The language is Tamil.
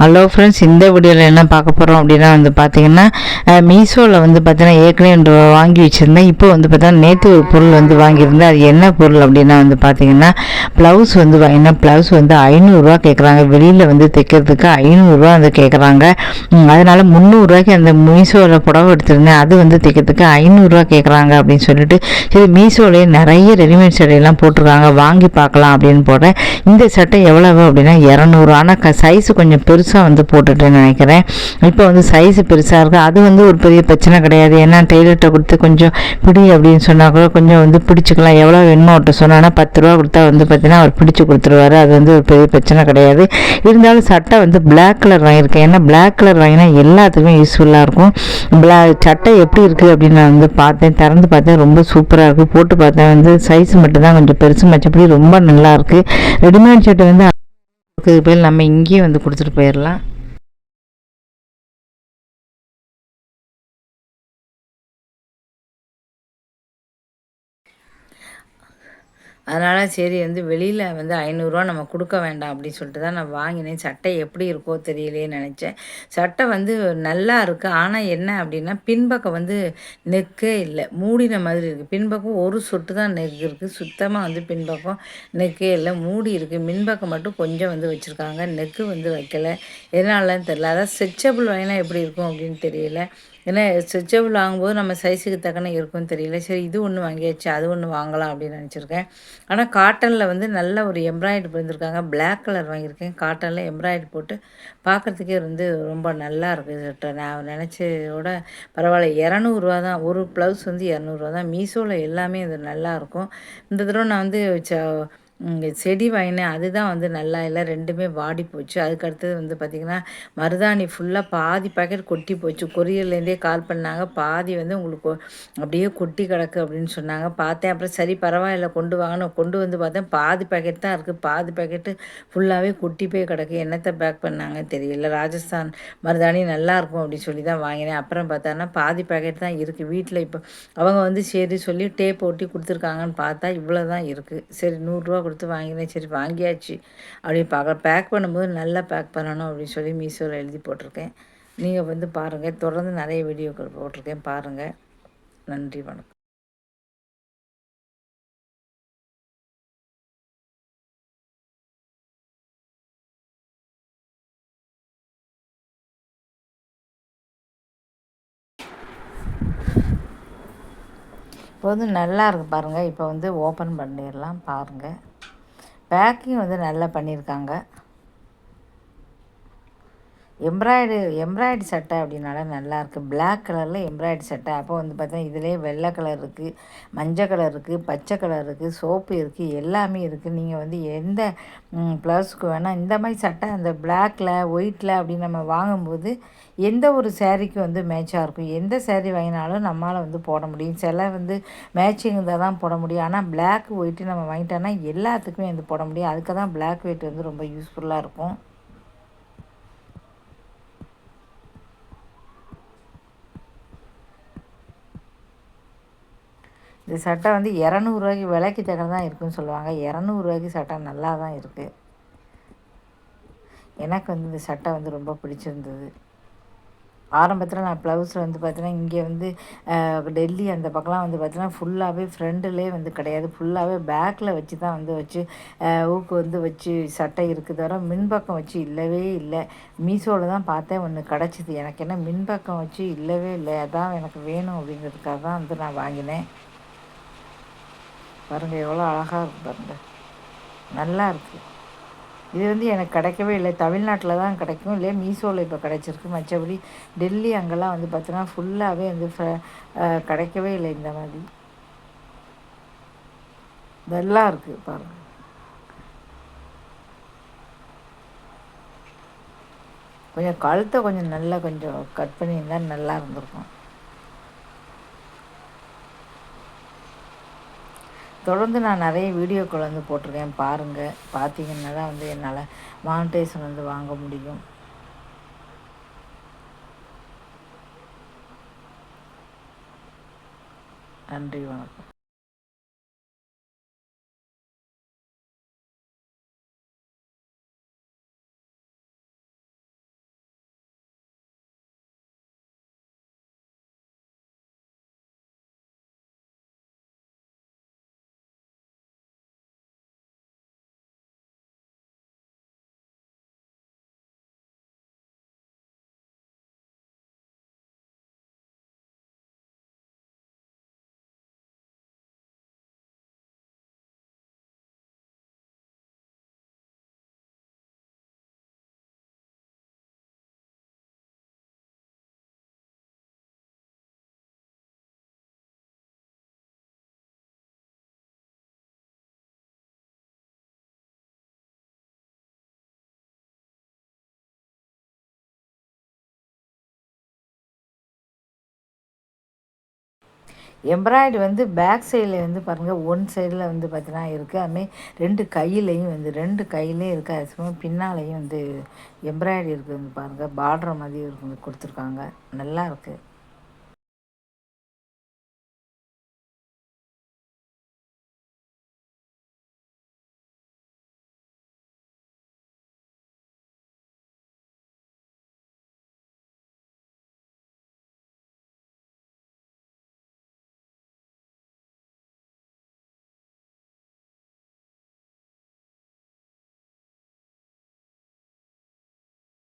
ஹலோ ஃப்ரெண்ட்ஸ் இந்த வீடியோவில் என்ன பார்க்க போகிறோம் அப்படின்னா வந்து பார்த்தீங்கன்னா மீஷோவில் வந்து பார்த்தீங்கன்னா ஏற்கனவே வாங்கி வச்சுருந்தேன். இப்போ வந்து பார்த்தீங்கன்னா நேற்று ஒரு பொருள் வந்து வாங்கியிருந்தேன். அது என்ன பொருள் அப்படின்னா வந்து பார்த்தீங்கன்னா ப்ளவுஸ் வந்து வாங்கினா ப்ளவுஸ் வந்து ஐநூறுரூவா கேட்குறாங்க வெளியில் வந்து தைக்கிறதுக்கு ஐநூறுரூவா வந்து கேட்குறாங்க அதனால் முந்நூறுரூவாய்க்கு அந்த மீஷோவில் புடவை எடுத்திருந்தேன். அது வந்து தைக்கிறதுக்கு ஐநூறுரூவா கேட்குறாங்க அப்படின்னு சொல்லிட்டு சரி மீஷோலேயே நிறைய ரெடிமேட் சட்டையெல்லாம் போட்டிருக்காங்க. வாங்கி பார்க்கலாம் அப்படின்னு போடுறேன். இந்த சட்டை எவ்வளவு அப்படின்னா இரநூறு. ஆனால் க சைஸ் கொஞ்சம் பெருசாக வந்து போட்டுட்டேன்னு நினைக்கிறேன். இப்போ வந்து சைஸு பெருசாக இருக்குது அது வந்து ஒரு பெரிய பிரச்சனை கிடையாது. ஏன்னா டெய்லர்கிட்ட கொடுத்து கொஞ்சம் பிடி அப்படின்னு சொன்னால் கூட கொஞ்சம் வந்து பிடிச்சிக்கலாம். எவ்வளோ வேணுமோ அவர்கிட்ட சொன்னான்னா பத்து ரூபா கொடுத்தா வந்து பார்த்தீங்கன்னா அவர் பிடிச்சி கொடுத்துருவாரு. அது வந்து ஒரு பெரிய பிரச்சனை கிடையாது. இருந்தாலும் சட்டை வந்து பிளாக் கலர் வாங்கியிருக்கேன். ஏன்னா பிளாக் கலர் வாங்கினா எல்லாத்துக்குமே யூஸ்ஃபுல்லாக இருக்கும். பிளா சட்டை எப்படி இருக்குது அப்படின்னு நான் வந்து பார்த்தேன். திறந்து பார்த்தேன். ரொம்ப சூப்பராக இருக்குது போட்டு பார்த்தேன். வந்து சைஸ் மட்டும்தான் கொஞ்சம் பெருசு மச்சபடி ரொம்ப நல்லாயிருக்கு ரெடிமேட் சட்டை வந்து அதுக்கு பேர் நம்ம இங்கேயே வந்து கொடுத்துட்டு போயிடலாம். அதனால் சரி வந்து வெளியில் வந்து ஐநூறுரூவா நம்ம கொடுக்க வேண்டாம் அப்படின்னு சொல்லிட்டு தான் நான் வாங்கினேன். சட்டை எப்படி இருக்கோ தெரியலையே நினச்சேன். சட்டை வந்து நல்லா இருக்குது ஆனால் என்ன அப்படின்னா பின்பக்கம் வந்து நெக்கே இல்லை. மூடின மாதிரி இருக்குது பின்பக்கம் ஒரு சொட்டு தான் நெக் இருக்குது சுத்தமாக வந்து பின்பக்கம் நெக்கே இல்லை. மூடி இருக்குது மின்பக்கம் மட்டும் கொஞ்சம் வந்து வச்சுருக்காங்க. நெக்கு வந்து வைக்கலை. எதனாலன்னு தெரில அதான் ஸ்ட்ரெச்சபிள் வாங்கினா எப்படி இருக்கும் அப்படின்னு தெரியல. ஏன்னா ஸ்ட்ரெச்சபிள் வாங்கும்போது நம்ம சைஸுக்கு தக்கன இருக்கும்னு தெரியல. சரி இது ஒன்று வாங்கியாச்சு அது ஒன்று வாங்கலாம் அப்படின்னு நினச்சிருக்கேன். ஆனால் காட்டனில் வந்து நல்ல ஒரு எம்ப்ராய்டு பண்ணியிருக்காங்க பிளாக் கலர் வாங்கியிருக்கேன். காட்டனில் எம்ப்ராய்டு போட்டு பார்க்குறதுக்கே வந்து ரொம்ப நல்லா இருக்குது நான் நினச்சதோட பரவாயில்ல. இரநூறுவா தான். ஒரு ப்ளவுஸ் வந்து இரநூறுவா தான். மீஷோவில் எல்லாமே இது நல்லாயிருக்கும் இந்த தடவை நான் வந்து ச செடி வாங்கினேன் அதுதான் வந்து நல்லா இல்லை ரெண்டுமே வாடி போச்சு. அதுக்கு அடுத்தது வந்து பார்த்திங்கன்னா மருதாணி ஃபுல்லாக பாதி பாக்கெட் கொட்டி போச்சு. கொரியர்லேருந்தே கால் பண்ணாங்க. பாதி வந்து உங்களுக்கு அப்படியே கொட்டி கிடக்கு அப்படின்னு சொன்னாங்க. பார்த்தேன். அப்புறம் சரி பரவாயில்ல கொண்டு வாங்கணும் கொண்டு வந்து பார்த்தேன். பாதி பாக்கெட் தான் இருக்குது பாதி பாக்கெட்டு ஃபுல்லாகவே கொட்டி போய் கிடக்கு. என்னத்தை பேக் பண்ணாங்க தெரியல. ராஜஸ்தான் மருதாணி நல்லாயிருக்கும் அப்படின்னு சொல்லி தான் வாங்கினேன். அப்புறம் பார்த்தோன்னா பாதி பாக்கெட் தான் இருக்குது வீட்டில் இப்போ அவங்க வந்து சரி சொல்லி டேப் ஒட்டி கொடுத்துருக்காங்கன்னு பார்த்தா இவ்வளோ தான் இருக்குது சரி நூறுரூவா கொடுத்து வாங்கினேன். சரி வாங்கியாச்சு. அப்படி பார்க்க பேக் பண்ணும்போது நல்லா பேக் பண்ணணும் அப்படின்னு சொல்லி மீஷோவில் எழுதி போட்டிருக்கேன். நீங்கள் வந்து பாருங்கள் தொடர்ந்து நிறைய வீடியோக்கள் போட்டிருக்கேன். பாருங்கள் நன்றி வணக்கம். இப்போ வந்து நல்லா இருக்குது பாருங்கள் இப்போ வந்து ஓப்பன் பண்ணிடலாம். பாருங்கள் பேக்கிங் வந்து நல்லா பண்ணியிருக்காங்க. எம்ப்ராய்டு எம்ப்ராய்டு சட்டை அப்படின்னால நல்லாயிருக்கு பிளாக் கலரில் எம்ப்ராய்டு சட்டை. அப்போ வந்து பார்த்தீங்கன்னா இதிலே வெள்ளை கலர் இருக்குது மஞ்சள் கலர் இருக்குது பச்சை கலர் இருக்குது சோப்பு இருக்குது எல்லாமே இருக்குது நீங்கள் வந்து எந்த ப்ளவுஸுக்கு வேணால் இந்த மாதிரி சட்டை அந்த பிளாக்கில் ஒயிட்டில் அப்படின்னு நம்ம வாங்கும்போது எந்த ஒரு சேரீக்கு வந்து மேட்சாக இருக்கும். எந்த சேரீ வாங்கினாலும் நம்மளால் வந்து போட முடியும். சில வந்து மேட்சிங் இருந்தால் தான் போட முடியும். ஆனால் பிளாக் ஒயிட்டு நம்ம வாங்கிட்டோன்னா எல்லாத்துக்குமே வந்து போட முடியும். அதுக்கு தான் பிளாக் ஒயிட் வந்து ரொம்ப யூஸ்ஃபுல்லாக இருக்கும். இந்த சட்டை வந்து இரநூறுவாய்க்கு விலைக்கு தக்கன தான் இருக்குன்னு சொல்லுவாங்க. இரநூறுவாய்க்கு சட்டை நல்லா தான் இருக்குது எனக்கு வந்து இந்த சட்டை வந்து ரொம்ப பிடிச்சிருந்தது. ஆரம்பத்தில் நான் ப்ளவுஸில் வந்து பார்த்தீங்கன்னா இங்கே வந்து டெல்லி அந்த பக்கம்லாம் வந்து பார்த்தீங்கன்னா ஃபுல்லாகவே ஃப்ரெண்டுலே வந்து கிடையாது. ஃபுல்லாகவே பேக்கில் வச்சு தான் வந்து வச்சு ஊக்கு வந்து வச்சு சட்டை இருக்குது தவிர மின்பக்கம் வச்சு இல்லவே இல்லை. மீஷோவில் தான் பார்த்தேன் ஒன்று கிடச்சிது. எனக்கு என்ன மின்பக்கம் வச்சு இல்லவே இல்லை. அதான் எனக்கு வேணும் அப்படிங்கிறதுக்காக தான் வந்து நான் வாங்கினேன். பாருங்கள் எவ்வளோ அழகாக இருக்குது பாருங்கள் நல்லா இருக்குது இது வந்து எனக்கு கிடைக்கவே இல்லை. தமிழ்நாட்டில் தான் கிடைக்கும். இல்லையா மீஷோவில் இப்போ கிடைச்சிருக்கு. மற்றபடி டெல்லி அங்கெல்லாம் வந்து பார்த்தோன்னா ஃபுல்லாகவே வந்து கிடைக்கவே இல்லை இந்த மாதிரி. நல்லா இருக்குது பாருங்கள் கொஞ்சம் கழுத்தை கொஞ்சம் நல்லா கொஞ்சம் கட் பண்ணியிருந்தால் நல்லா இருந்திருக்கும். தொடர்ந்து நான் நிறைய வீடியோக்கள் வந்து போட்டிருக்கேன். பாருங்கள் பார்த்தீங்கன்னா தான் வந்து என்னால் மானிட்டேஷன் வந்து வாங்க முடியும். நன்றி வணக்கம். எம்ப்ராய்டு வந்து பேக் சைடில் வந்து பாருங்கள் ஒன் சைடில் வந்து பார்த்தீங்கன்னா இருக்குது அதுமாரி ரெண்டு கையிலையும் வந்து ரெண்டு கையிலையும் இருக்குது அது பின்னாலையும் வந்து எம்ப்ராய்டு இருக்குது பாருங்கள் பார்டர் மாதிரி இருக்குது கொடுத்துருக்காங்க. நல்லா இருக்குது